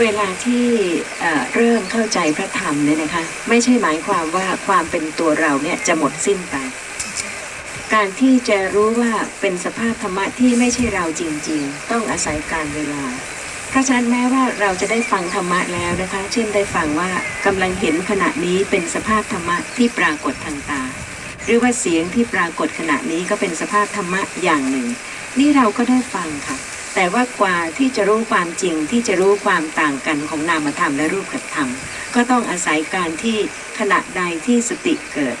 เวลาที่เริ่มเข้าใจพระธรรมเนี่ยนะคะ ไม่ใช่หมายความว่าความเป็นตัวเราเนี่ยจะหมดสิ้นไป การที่จะรู้ว่าเป็นสภาพธรรมะที่ไม่ใช่เราจริง ๆ ต้องอาศัยการเวลาเพราะฉะนั้นแม้ว่าเราจะได้ฟังธรรมะแล้วนะคะ เช่นได้ฟังว่ากำลังเห็นขณะนี้เป็นสภาพธรรมะที่ปรากฏทางตา หรือว่าเสียงที่ปรากฏขณะนี้ก็เป็นสภาพธรรมะอย่างหนึ่ง นี่เราก็ได้ฟังค่ะ แต่ว่ากว่าที่จะรู้ความจริงที่จะรู้ความต่างกันของนามธรรมและรูปธรรม ก็ต้องอาศัยการที่ขณะใดที่สติเกิด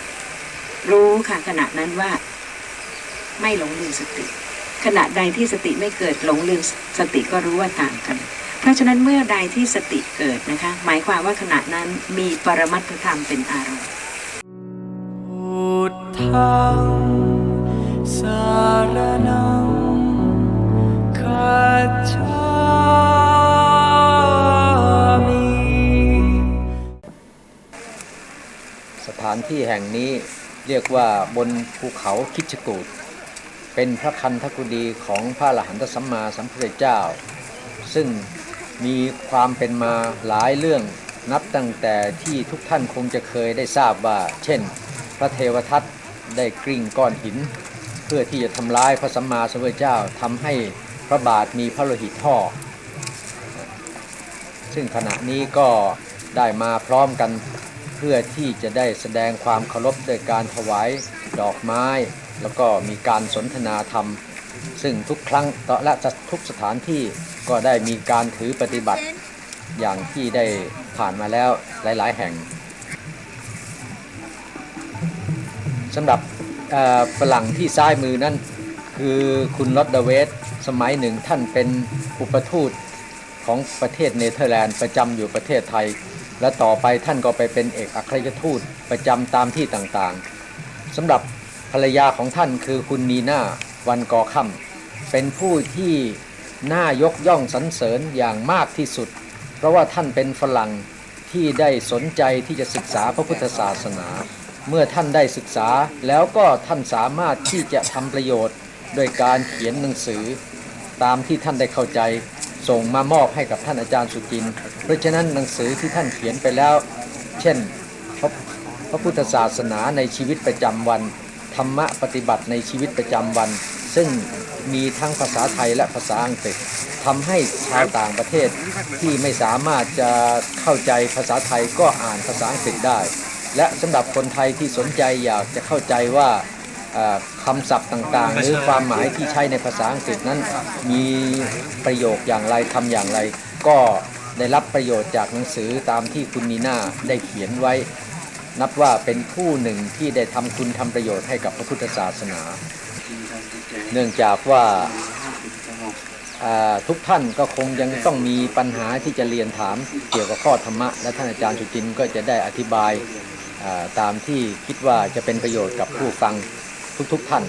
รู้ค่ะขณะนั้นว่า ไม่หลงลืมสติ ขณะใดที่สติไม่เกิดหลงลืมสติก็รู้ว่าต่างกัน เพราะฉะนั้นเมื่อใดที่สติเกิดนะคะ หมายความว่าขณะนั้นมีปรมัตถธรรมเป็นอารมณ์พุทธังสารนัง ที่แห่งนี้เรียกว่าบนภูเขาคิชกูดเป็นพระคันธกุฎีของพระอรหันตสัมมาสัมพุทธเจ้า ซึ่งมีความเป็นมาหลายเรื่องนับตั้งแต่ที่ทุกท่านคงจะเคยได้ทราบว่า เช่น พระเทวทัตได้กริ่งก้อนหิน เพื่อที่จะทำร้ายพระสัมมาสัมพุทธเจ้าทำให้พระบาทมีพระโลหิตท่อ ซึ่งขณะนี้ก็ได้มาพร้อมกัน เพื่อที่จะได้แสดงความเคารพโดยการถวายดอกไม้ แล้วก็มีการสนทนาธรรม ซึ่งทุกครั้งต่อและทุกสถานที่ก็ได้มีการถือปฏิบัติอย่างที่ได้ผ่านมาแล้วหลาย ๆ แห่งสำหรับฝรั่งที่ซ้ายมือนั่นคือคุณลอดเดเวสสมัยหนึ่งท่านเป็นอุปทูตของประเทศเนเธอร์แลนด์ประจำอยู่ประเทศไทย และต่อไปท่านก็ไปเป็นเอกอัครราชทูตประจำตามที่ต่างๆสำหรับภรรยาของท่านคือคุณนีนาวันกอค่ำเป็นผู้ที่น่ายกย่องสรรเสริญอย่างมากที่สุด เพราะว่าท่านเป็นฝรั่งที่ได้สนใจที่จะศึกษาพระพุทธศาสนา เมื่อท่านได้ศึกษาแล้วก็ท่านสามารถที่จะทำประโยชน์ โดยการเขียนหนังสือ ตามที่ท่านได้เข้าใจ ส่งมามอบให้กับท่านอาจารย์สุจิน เพราะฉะนั้นหนังสือที่ท่านเขียนไปแล้ว เช่นพระพระพุทธศาสนาในชีวิตประจำวัน ธรรมะปฏิบัติในชีวิตประจำวัน ซึ่งมีทั้งภาษาไทยและภาษาอังกฤษทำให้ชาวต่างประเทศที่ไม่สามารถจะเข้าใจภาษาไทยก็อ่านภาษาอังกฤษได้ และสำหรับคนไทยที่สนใจอยากจะเข้าใจว่า คำศัพท์ต่างๆ หรือความหมายที่ใช้ในภาษาอังกฤษนั้น มีประโยคอย่างไรคำอย่างไร ก็ได้รับประโยชน์จากหนังสือตามที่คุณนีน่าได้เขียนไว้ นับว่าเป็นผู้หนึ่งที่ได้ทำคุณทำประโยชน์ให้กับพระพุทธศาสนา เนื่องจากว่าอ่าทุกท่านก็คงยังต้องมีปัญหาที่จะเรียนถามเกี่ยวกับข้อธรรมะ และท่านอาจารย์สุจินต์ก็จะได้อธิบายอ่าตามที่คิดว่าจะเป็นประโยชน์กับผู้ฟัง ทุกๆท่าน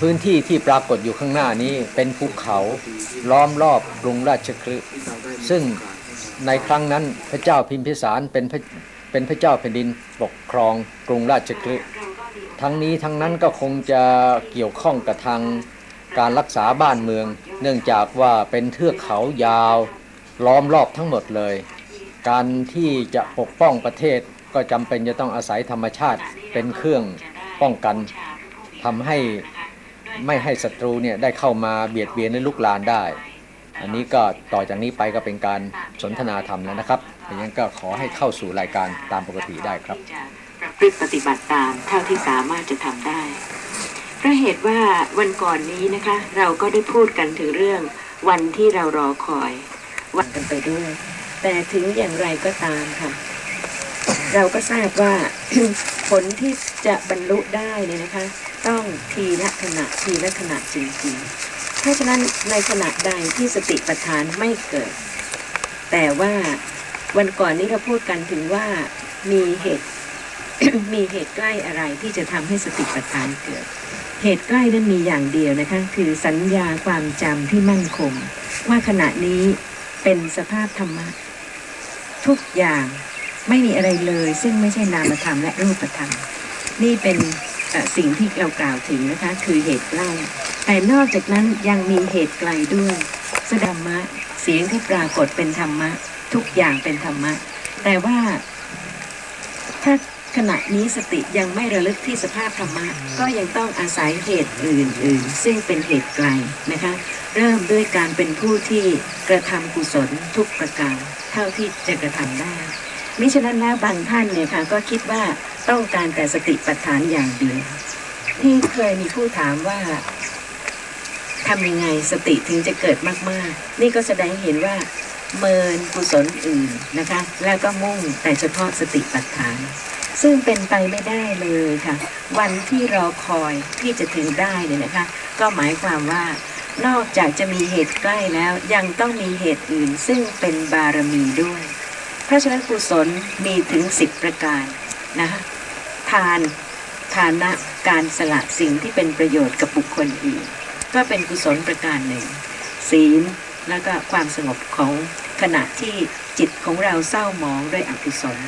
พื้นที่ที่ปรากฏอยู่ข้างหน้านี้เป็นภูเขาล้อมรอบกรุงราชคฤห์ซึ่งในครั้งนั้นพระเจ้าพิมพิสารเป็นพระเป็นพระเจ้าแผ่นดินปกครองกรุงราชคฤห์ทั้งนี้ทั้งนั้นก็คงจะเกี่ยวข้องกับทางการรักษาบ้านเมือง เนื่องจากว่าเป็นเทือกเขายาวล้อมรอบทั้งหมดเลย การที่จะปกป้องประเทศก็จำเป็นจะต้องอาศัยธรรมชาติเป็นเครื่อง ป้องกันทำให้ไม่ให้ศัตรูเนี่ยได้เข้ามาเบียดเบียนและลุกลานได้ อันนี้ก็ต่อจากนี้ไปก็เป็นการสนทนาธรรมแล้วนะครับดังนั้นก็ขอให้เข้าสู่รายการตามปกติได้ครับประพฤติปฏิบัติตามเท่าที่สามารถจะทำได้เพราะเหตุว่าวันก่อนนี้นะคะ เราก็ได้พูดกันถึงเรื่องวันที่เรารอคอยวันกันไปด้วย แต่ถึงอย่างไรก็ตามค่ะ เราก็ทราบว่าผลที่จะบรรลุได้เนี่ยนะคะ ต้องทีละขณะทีละขณะจริงๆ เพราะฉะนั้นในขณะใดที่สติปัฏฐานไม่เกิด แต่ว่าวันก่อนนี้เราพูดกันถึงว่ามีเหตุมีเหตุใกล้อะไรที่จะทำให้สติปัฏฐานเกิด เหตุใกล้นั้นมีอย่างเดียวนะคะคือสัญญาความจำที่มั่นคง ว่าขณะนี้เป็นสภาพธรรมะทุกอย่าง ไม่มีอะไรเลย ซึ่งไม่ใช่นามธรรมและรูปธรรม นี่เป็นสิ่งที่เรากล่าวถึงนะคะ คือเหตุใกล้แต่นอกจากนั้นยังมีเหตุไกลด้วยสดงธรรมะเสียงที่ปรากฏเป็นธรรมะ ทุกอย่างเป็นธรรมะ แต่ว่าถ้าขณะนี้สติยังไม่ระลึกที่สภาพธรรมะ ก็ยังต้องอาศัยเหตุอื่นๆ ซึ่งเป็นเหตุไกลนะคะ เริ่มด้วยการเป็นผู้ที่กระทำกุศลทุกประการ เท่าที่จะกระทำได้ มิฉะนั้นแล้วบางท่านเนี่ยค่ะก็คิดว่าต้องการแต่สติปัฏฐานอย่างเดียว ที่เคยมีผู้ถามว่าทำยังไงสติถึงจะเกิดมากๆ นี่ก็แสดงเห็นว่า เมินกุศลอื่นนะคะ แล้วก็มุ่งแต่เฉพาะสติปัฏฐาน ซึ่งเป็นไปไม่ได้เลยค่ะ วันที่รอคอยที่จะถึงได้เนี่ยนะคะ ก็หมายความว่านอกจากจะมีเหตุใกล้แล้วยังต้องมีเหตุอื่นซึ่งเป็นบารมีด้วย เพราะฉะนั้นกุศลมีถึงสิบประการนะคะทานทานะการสละสิ่งที่เป็นประโยชน์กับบุคคลอื่น ก็เป็นกุศลประการหนึ่ง ศีลแล้วก็ความสงบของขณะที่จิตของเราเศร้าหมองด้วยอกุศล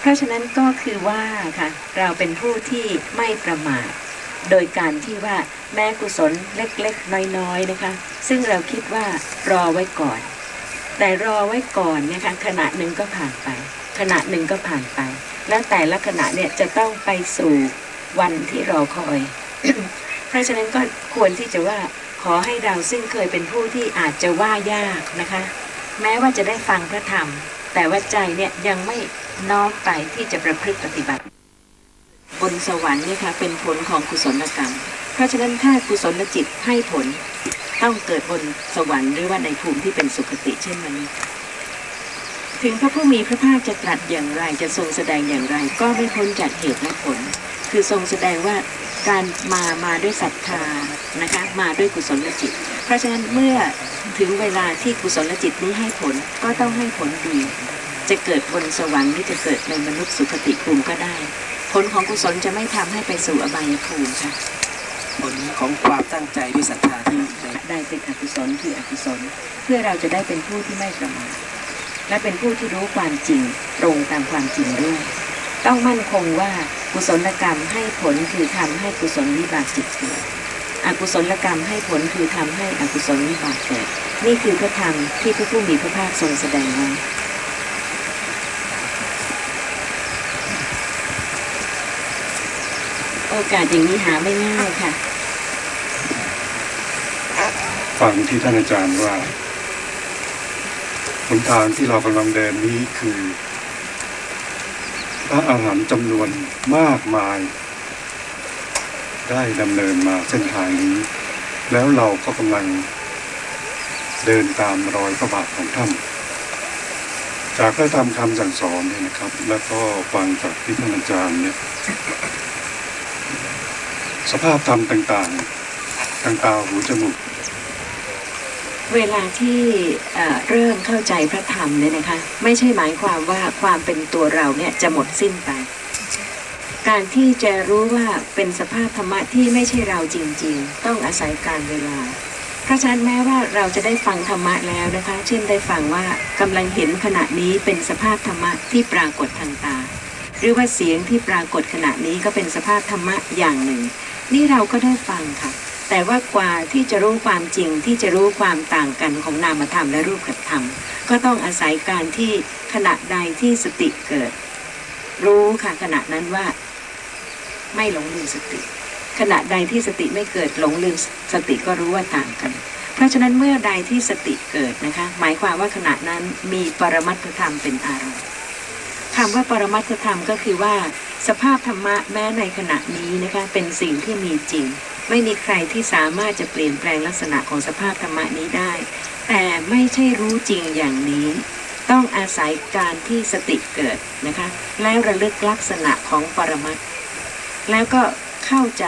เพราะฉะนั้นก็คือว่าค่ะเราเป็นผู้ที่ไม่ประมาทโดยการที่ว่าแม้กุศลเล็กๆ น้อยๆนะคะ ซึ่งเราคิดว่ารอไว้ก่อน แต่รอไว้ก่อนเนี่ยค่ะขณะหนึ่งก็ผ่านไป ขณะหนึ่งก็ผ่านไป แล้วแต่ละขณะเนี่ยจะต้องไปสู่วันที่รอคอย เพราะฉะนั้นก็ควรที่จะว่าขอให้เราซึ่งเคยเป็นผู้ที่อาจจะว่ายากนะคะ แม้ว่าจะได้ฟังพระธรรม แต่ว่าใจเนี่ยยังไม่น้อมไปที่จะประพฤติปฏิบัติ บนสวรรค์เนี่ยค่ะเป็นผลของกุศลกรรม เพราะฉะนั้นถ้ากุศลจิตให้ผล ต้องเกิดบนสวรรค์หรือว่าในภูมิที่เป็นสุคติเช่นมนุษย์ถึงพระผู้มีพระภาคจะตรัสอย่างไรจะทรงแสดงอย่างไร ก็ไม่พ้นจากเหตุและผล คือทรงแสดงว่าการมามาด้วยศรัทธานะคะมาด้วยกุศลจิต เพราะฉะนั้นเมื่อถึงเวลาที่กุศลจิตนี้ให้ผลก็ต้องให้ผลดี จะเกิดบนสวรรค์หรือจะเกิดในมนุษย์สุคติภูมิก็ได้ ผลของกุศลจะไม่ทำให้ไปสู่อบายภูมิค่ะผลของความตั้งใจด้วยศรัทธาที่ใน ได้เป็นอกุศลคืออกุศล เพื่อเราจะได้เป็นผู้ที่ไม่ประมาทและเป็นผู้ที่รู้ความจริงตรงตามความจริงด้วย ต้องมั่นคงว่ากุศลกรรมให้ผลคือทำให้กุศลวิบากจิตเกิดอกุศลกรรมให้ผลคือทำให้อกุศลวิบากเกิดนี่คือพระธรรมที่พระผู้มีพระภาคทรงแสดงไว้โอกาสอย่างนี้หาไม่ง่ายค่ะ ฟังที่ท่านอาจารย์ว่าหนทางที่เรากำลังเดินนี้คือ พระอาหารหันต์จำนวนมากมาย ได้ดำเนินมาเส้นทางนี้ แล้วเราก็กำลังเดินตามรอยพระบาทของท่าน จากพระธรรมคำสั่งสอนเนี่ยนะครับ แล้วก็ฟังจากที่ท่านอาจารย์เนี่ย สภาพธรรมต่างๆทางตาหูจมูก เวลาที่เริ่มเข้าใจพระธรรมเนี่ยนะคะ ไม่ใช่หมายความว่าความเป็นตัวเราเนี่ยจะหมดสิ้นไป การที่จะรู้ว่าเป็นสภาพธรรมะที่ไม่ใช่เราจริง ๆ ต้องอาศัยการเวลาเพราะฉะนั้นแม้ว่าเราจะได้ฟังธรรมะแล้วนะคะ เช่นได้ฟังว่ากำลังเห็นขณะนี้เป็นสภาพธรรมะที่ปรากฏทางตา หรือว่าเสียงที่ปรากฏขณะนี้ก็เป็นสภาพธรรมะอย่างหนึ่ง นี่เราก็ได้ฟังค่ะ แต่ว่ากว่าที่จะรู้ความจริงที่จะรู้ความต่างกันของนามธรรมและรูปธรรม ก็ต้องอาศัยการที่ขณะใดที่สติเกิด รู้ค่ะขณะนั้นว่า ไม่หลงลืมสติ ขณะใดที่สติไม่เกิดหลงลืมสติก็รู้ว่าต่างกัน เพราะฉะนั้นเมื่อใดที่สติเกิดนะคะ หมายความว่าขณะนั้นมีปรมัตถธรรมเป็นอารมณ์คำว่าปรมัตถธรรมก็คือว่า สภาพธรรมะแม้ในขณะนี้นะคะเป็นสิ่งที่มีจริง ไม่มีใครที่สามารถจะเปลี่ยนแปลงลักษณะของสภาพธรรมะนี้ได้ แต่ไม่ใช่รู้จริงอย่างนี้ ต้องอาศัยการที่สติเกิดนะคะ แล้วระลึกลักษณะของปรมัตถ์แล้วก็เข้าใจ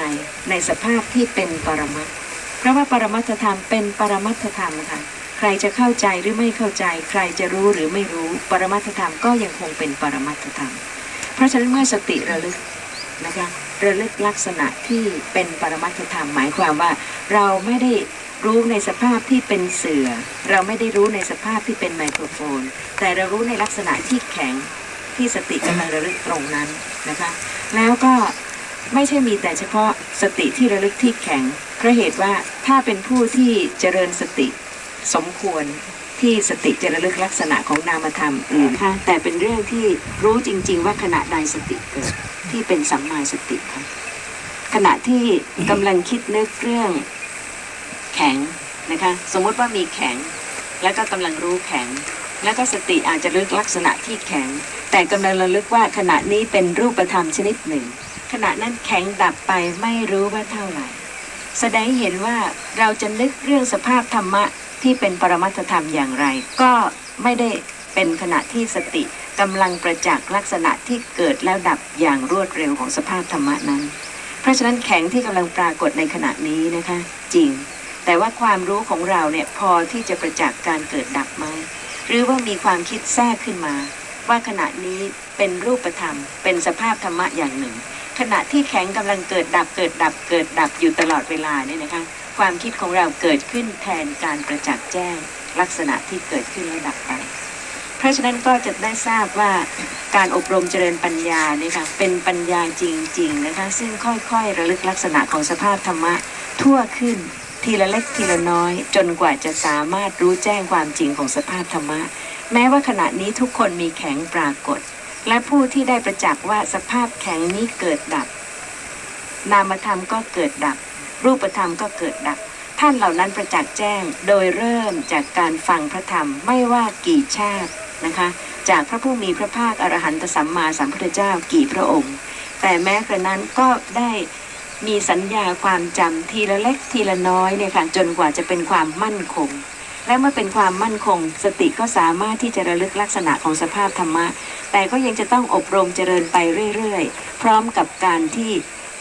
ในสภาพที่เป็นปรมัตถ์เพราะว่าปรมัตถธรรมเป็นปรมัตถธรรมค่ะใครจะเข้าใจหรือไม่เข้าใจ ใครจะรู้หรือไม่รู้ ปรมัตถธรรมก็ยังคงเป็นปรมัตถธรรม เพราะฉะนั้นเมื่อสติระลึกนะคะ ระลึกลักษณะที่เป็นปรมัตถธรรมหมายความว่า เราไม่ได้รู้ในสภาพที่เป็นเสือ เราไม่ได้รู้ในสภาพที่เป็นไมโครโฟน แต่เรารู้ในลักษณะที่แข็งที่สติกำลังระลึกตรงนั้นนะคะ แล้วก็ไม่ใช่มีแต่เฉพาะสติที่ระลึกที่แข็งเพราะเหตุว่าถ้าเป็นผู้ที่เจริญสติสมควร ที่สติจะระลึกลักษณะของนามธรรมอื่นค่ะแต่เป็นเรื่องที่รู้จริง ๆ ว่าขณะใดสติเกิดที่เป็นสัมมาสติค่ะขณะที่กำลังคิดนึกเรื่องแข็งนะคะ สมมุติว่ามีแข็ง แล้วก็กำลังรู้แข็ง แล้วก็สติอาจจะลึกลักษณะที่แข็ง แต่กำลังระลึกว่าขณะนี้เป็นรูปธรรมชนิดหนึ่ง ขณะนั้นแข็งดับไปไม่รู้ว่าเท่าไหร่แสดงเห็นว่าเราจะนึกเรื่องสภาพธรรมะ ที่เป็นปรมัตธรรมอย่างไร ก็ไม่ได้เป็นขณะที่สติกำลังประจักษ์ลักษณะที่เกิดแล้วดับอย่างรวดเร็วของสภาพธรรมะนั้น เพราะฉะนั้นแข็งที่กำลังปรากฏในขณะนี้นะคะ จริง แต่ว่าความรู้ของเราเนี่ยพอที่จะประจักษ์การเกิดดับไหมหรือว่ามีความคิดแทรกขึ้นมา ว่าขณะนี้เป็นรูปธรรม เป็นสภาพธรรมะอย่างหนึ่ง ขณะที่แข็งกำลังเกิดดับเกิดดับเกิดดับอยู่ตลอดเวลาเนี่ยนะคะ ความคิดของเราเกิดขึ้นแทนการประจักษ์แจ้งลักษณะที่เกิดขึ้นและดับไป เพราะฉะนั้นก็จะได้ทราบว่าการอบรมเจริญปัญญาเนี่ยค่ะเป็นปัญญาจริงๆนะคะซึ่งค่อยๆ ระลึกลักษณะของสภาพธรรมะทั่วขึ้นทีละเล็กทีละน้อย จนกว่าจะสามารถรู้แจ้งความจริงของสภาพธรรมะ แม้ว่าขณะนี้ทุกคนมีแข็งปรากฏ และผู้ที่ได้ประจักษ์ว่าสภาพแข็งนี้เกิดดับ นามธรรมก็เกิดดับ รูปธรรมก็เกิดดับ ท่านเหล่านั้นประจักษ์แจ้งโดยเริ่มจากการฟังพระธรรมไม่ว่ากี่ชาตินะคะ จากพระผู้มีพระภาคอรหันตสัมมาสัมพุทธเจ้ากี่พระองค์ แต่แม้กระนั้นก็ได้มีสัญญาความจำทีละเล็กทีละน้อยเนี่ยค่ะจนกว่าจะเป็นความมั่นคง และเมื่อเป็นความมั่นคง สติก็สามารถที่จะระลึกลักษณะของสภาพธรรมะ แต่ก็ยังจะต้องอบรมเจริญไปเรื่อยๆ พร้อมกับการที่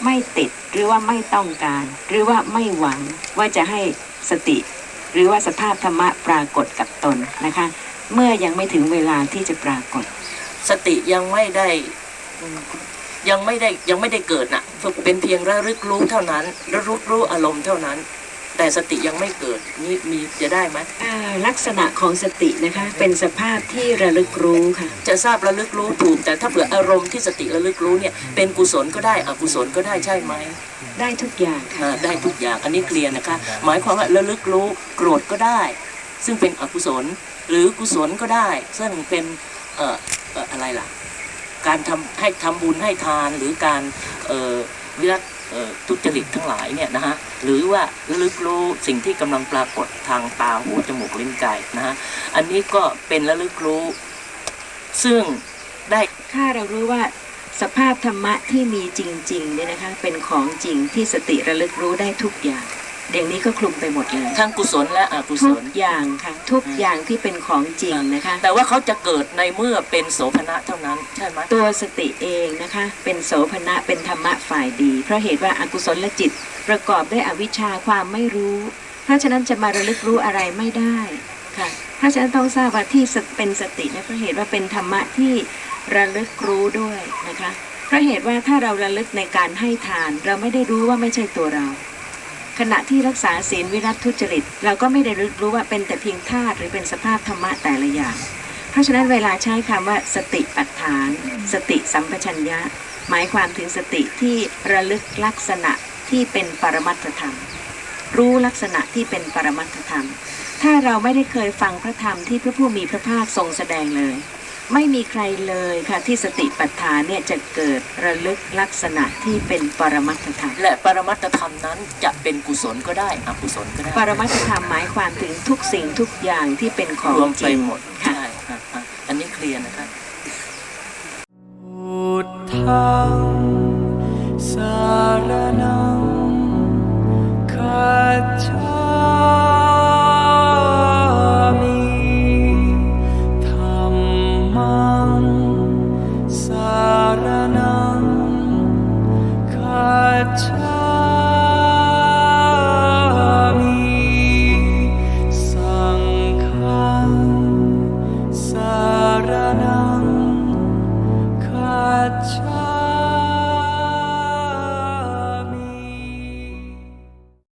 ไม่ติด หรือว่าไม่ต้องการ หรือว่าไม่หวังว่าจะให้สติ หรือว่าสภาพธรรมะปรากฏกับตนนะคะ เมื่อยังไม่ถึงเวลาที่จะปรากฏ สติยังไม่ได้ยังไม่ได้ยังไม่ได้เกิดน่ะเป็นเพียงระลึกรู้เท่านั้นระลึกรู้อารมณ์เท่านั้น แต่สติยังไม่เกิดนี่มีจะได้ไหมอ่าลักษณะของสตินะคะ เป็นสภาพที่ระลึกรู้ค่ะ จะทราบระลึกรู้ถูก แต่ถ้าเผื่ออารมณ์ที่สติระลึกรู้เนี่ย เป็นกุศลก็ได้อกุศลก็ได้ใช่ไหมได้ทุกอย่างค่ะอ่าได้ทุกอย่างอันนี้เคลียร์นะคะ หมายความว่าระลึกรู้โกรธก็ได้ ซึ่งเป็นอกุศล หรือกุศลก็ได้ ซึ่งเป็นเอ่อเอ่ออะไรล่ะ การทำให้ทำบุญให้ทานหรือการเอ่อวิรัตเอ่อทุจริตทั้งหลายเนี่ยนะฮะ หรือว่าระลึกรู้สิ่งที่กำลังปรากฏทางตาหูจมูกลิ้นกายนะฮะอันนี้ก็เป็นระลึกรู้ ซึ่งได้ถ้าเรารู้ว่าสภาพธรรมะที่มีจริงๆเนี่ยนะคะเป็นของจริงที่สติระลึกรู้ได้ทุกอย่างอย่างนี้ก็คลุมไปหมดเลยทั้งกุศลและอกุศทุกลอย่างค่ะทุกอย่างที่เป็นของจริงนะคะ แต่ว่าเขาจะเกิดในเมื่อเป็นโสภณะเท่านั้นใช่ไหมตัวสติเองนะคะ เป็นโสภณะเป็นธรรมะฝ่ายดี เพราะเหตุว่าอากุศลจิต ประกอบด้วยอวิชชาความไม่รู้ เพราะฉะนั้นจะมาระลึกรู้อะไรไม่ได้ค่ะเพราะฉะนั้นต้องทราบว่าที่เป็นสตินี่ยเพราะเหตุว่าเป็นธรรมะที่ระลึกรู้ด้วยนะคะเพราะเหตุว่าถ้าเราระลึกในการให้ทาน เราไม่ได้รู้ว่าไม่ใช่ตัวเรา ขณะที่รักษาศีลวิรัตทุจริต เราก็ไม่ได้รู้รู้ว่าเป็นแต่เพียงธาตุหรือเป็นสภาพธรรมะแต่ละอย่างเพราะฉะนั้นเวลาใช้คำว่าสติปัฏฐาน สติสัมปชัญญะ หมายความถึงสติที่ระลึกลักษณะ ที่เป็นปรมัตถธรรม รู้ลักษณะที่เป็นปรมัตถธรรม ถ้าเราไม่ได้เคยฟังพระธรรมที่พระผู้มีพระภาคทรงแสดงเลย ไม่มีใครเลยค่ะที่สติปัฏฐานเนี่ยจะเกิดระลึกลักษณะที่เป็นปรมัตถธรรม และปรมัตถธรรมนั้นจะเป็นกุศลก็ได้อกุศลก็ได้ ปรมัตถธรรมหมายความถึงทุกสิ่งทุกอย่างที่เป็นของรวมจไปริงหมดค่ะใช่ฮะฮะอันนี้เคลียร์นะครับพุทธังสารนัง my.